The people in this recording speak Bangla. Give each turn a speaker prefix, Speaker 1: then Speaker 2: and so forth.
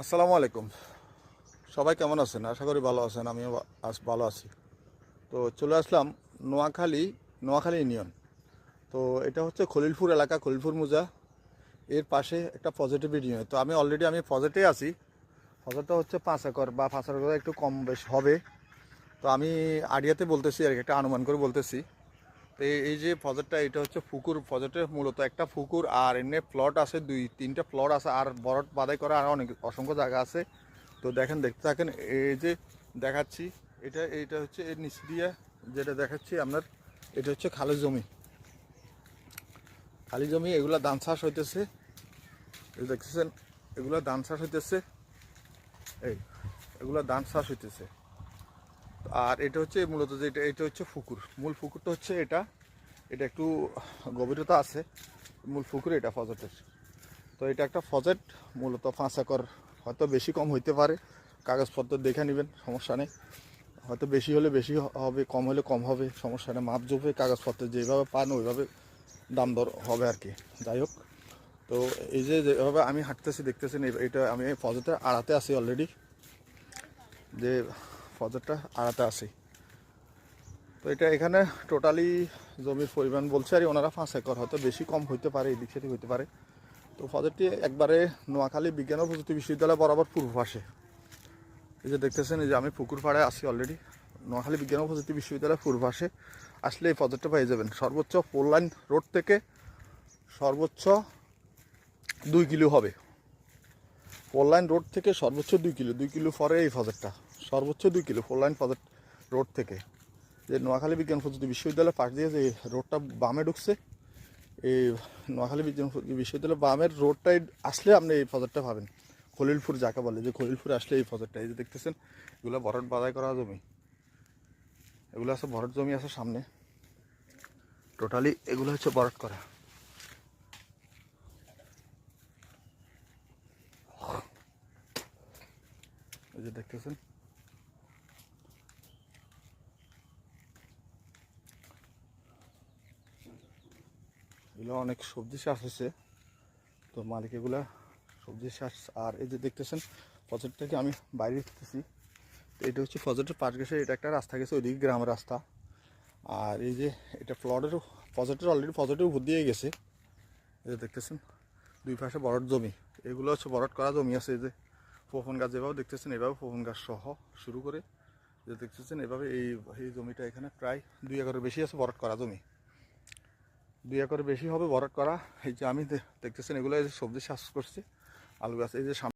Speaker 1: আসসালামু আলাইকুম। সবাই কেমন আছেন? আশা করি ভালো আছেন, আমিও ভালো আছি। তো চলে আসলাম নোয়াখালী নোয়াখালী ইউনিয়ন। তো এটা হচ্ছে খলিলপুর এলাকা, খলিলপুর মুজা। এর পাশে একটা পজিটিভ ইউনিয়ন তো আমি অলরেডি আমি পজিটে আছি। পজিটটা হচ্ছে পাঁচ একর বা পাঁচ একর একটু কম বেশ হবে। তো আমি আডিয়াতে বলতেছি আর একটা অনুমান করে বলতেছি। এই- যে ফজরটা, এটা হচ্ছে পুকুর ফজরটা মূলত। একটা পুকুর আর এমনি প্লট আছে, দুই, তিনটা প্লট আছে, আর বরট বাদাই করা আর অনেক, অসংখ্য জায়গা আছে। তো দেখেন, দেখতে থাকেন, এই যে দেখাচ্ছি, এটা, এইটা হচ্ছে এর নিচ দিয়ে যেটা দেখাচ্ছি আপনার, এটা হচ্ছে খালি জমি। খালি জমি, এগুলা ধান চাষ হইতেছে। দেখতেছেন, এগুলা ধান চাষ হইতেছে। এই, এগুলা ধান চাষ হইতেছে। আর এটা হচ্ছে মূলত যেটা এটা এটা হচ্ছে পুকুর মূল পুকুরটা হচ্ছে এটা। এটা একটু গভীরতা আছে। মূল পুকুর এটা ফজটের। তো এটা একটা ফজেট। মূলত পাঁচ একর। হয়তো বেশি কম হইতে পারে। কাগজপত্র দেখে নেবেন, সমস্যা নেই। হয়তো বেশি হলে বেশি হবে, কম হলে কম হবে, সমস্যা নেই। মাপ জোপে কাগজপত্র যেভাবে পান, ওইভাবে দাম দর হবে আর কি। যাই হোক। তো এই যে যেভাবে আমি হাঁটতেছি, দেখতেছেন, এই- এটা আমি ফজতে আড়াতে আছি অলরেডি। যে ফজরটা আড়াতে আছে তো এটা এখানে টোটালি জমির পরিমাণ বলছে, আর ওনারা পাঁচ একর, হয়তো বেশি কম হইতে পারে এই দিক সেদিক হইতে পারে। তো ফজরটি একবারে নোয়াখালী বিজ্ঞান ও প্রযুক্তি বিশ্ববিদ্যালয় বরাবর পূর্ব পাশে। এই যে দেখতেছেন, এই যে আমি পুকুর পাড়ে আছি অলরেডি নোয়াখালী বিজ্ঞান ও প্রযুক্তি বিশ্ববিদ্যালয় পূর্ব পাশে। আসলে এই ফজরটা পেয়ে যাবেন। সর্বোচ্চ ফোর লাইন রোড থেকে সর্বোচ্চ দুই কিলো হবে। ফোর লাইন রোড থেকে সর্বোচ্চ দুই কিলো দুই কিলো পরে এই ফজরটা সর্বোচ্চ দুই কিলো ফোর লাইন রোড থেকে। যে নোয়াখালী বিজ্ঞান প্রযুক্তি বিশ্ববিদ্যালয়ের পাশ দিয়ে যে রোডটা বামে ঢুকছে, এই নোয়াখালী বিজ্ঞান বিশ্ববিদ্যালয় বামের রোডটাই আসলে আপনি এই ফজরটা পাবেন। খলিলপুর যাকে বলে, যে খলিলপুর আসলে এই ফজরটা এই যে দেখতেছেন, এগুলো ভরট বাদাই করা জমি। এগুলো আছে ভরট জমি আছে সামনে। টোটালি এগুলো হচ্ছে ভরট করা। এই যে দেখতেছেন? এগুলো অনেক সবজি চাষ হয়েছে। তো মালিক এগুলা সবজি চাষ, আর এই যে দেখতেছেন ফজর থেকে আমি বাইরে দেখতেছি? তো এটা হচ্ছে ফজরের পাশ গেছে এটা একটা রাস্তা গেছে, ওইদিকে গ্রাম রাস্তা। আর এই যে এটা ফ্লডের ফজরটের অলরেডি ফজরটের উপর দিয়ে গেছে। এই যে দেখতেছেন, দুই পাশে বরট জমি, এগুলো হচ্ছে বরট করা জমি আছে, এই যে ফোফন গাছ যেভাবে দেখতেছেন, এভাবে পোপন গাছ সহ শুরু করে যে দেখতেছেন, এভাবে এই এই জমিটা এখানে প্রায় দুই একরের বেশি আছে বরট করা জমি। দুই একর বেশি হবে বরট করা। এই যে আমি দেখতেছেন, এগুলো এই যে সবজি চাষ করছে, আলু গাছ, এই যে